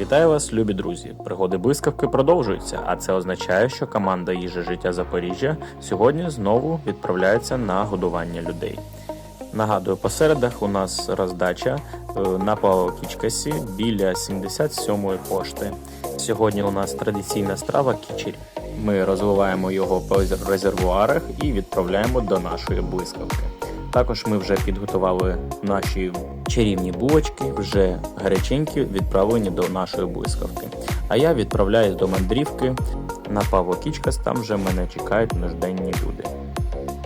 Вітаю вас, любі друзі! Пригоди блискавки продовжуються, а це означає, що команда їжа життя Запоріжжя сьогодні знову відправляється на годування людей. Нагадую, посередах у нас роздача е, на Павло Кічкасі біля 77-ї пошти. Сьогодні у нас традиційна страва кічері. Ми розвиваємо його по резервуарах і відправляємо до нашої блискавки. Також ми вже підготували наші чарівні булочки, вже гаряченькі, відправлені до нашої блискавки. А я відправляюсь до мандрівки на Павло Кічкас, там вже мене чекають нужденні люди.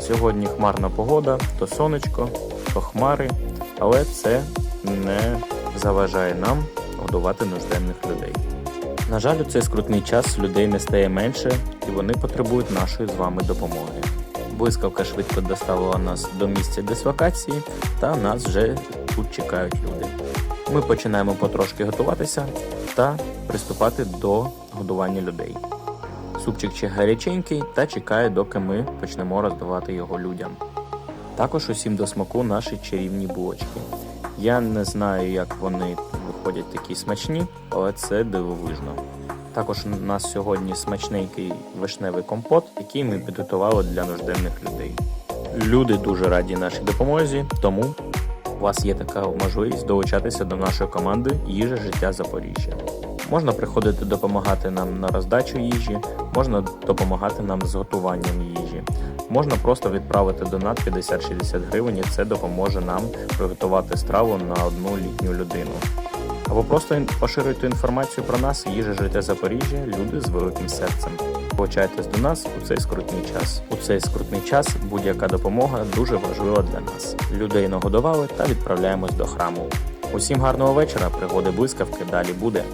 Сьогодні хмарна погода, то сонечко, то хмари, але це не заважає нам годувати нужденних людей. На жаль, у цей скрутний час людей не стає менше, і вони потребують нашої з вами допомоги. Блискавка швидко доставила нас до місця дислокації, та нас вже тут чекають люди. Ми починаємо потрошки готуватися та приступати до годування людей. Супчик ще гаряченький та чекає, доки ми почнемо роздавати його людям. Також усім до смаку наші чарівні булочки. Я не знаю, як вони виходять такі смачні, але це дивовижно. Також у нас сьогодні смачненький вишневий компот, який ми підготували для нужденних людей. Люди дуже раді нашій допомозі, тому у вас є така можливість долучатися до нашої команди Їжа життя Запоріжжя. Можна приходити допомагати нам на роздачу їжі, можна допомагати нам з готуванням їжі. Можна просто відправити донат 50-60 гривень, і це допоможе нам приготувати страву на одну літню людину. Або просто поширюйте інформацію про нас, їжа життя Запоріжжя, люди з великим серцем. Получайтесь до нас у цей скрутний час. У цей скрутний час будь-яка допомога дуже важлива для нас. Людей нагодували та відправляємось до храму. Усім гарного вечора, пригоди блискавки далі буде.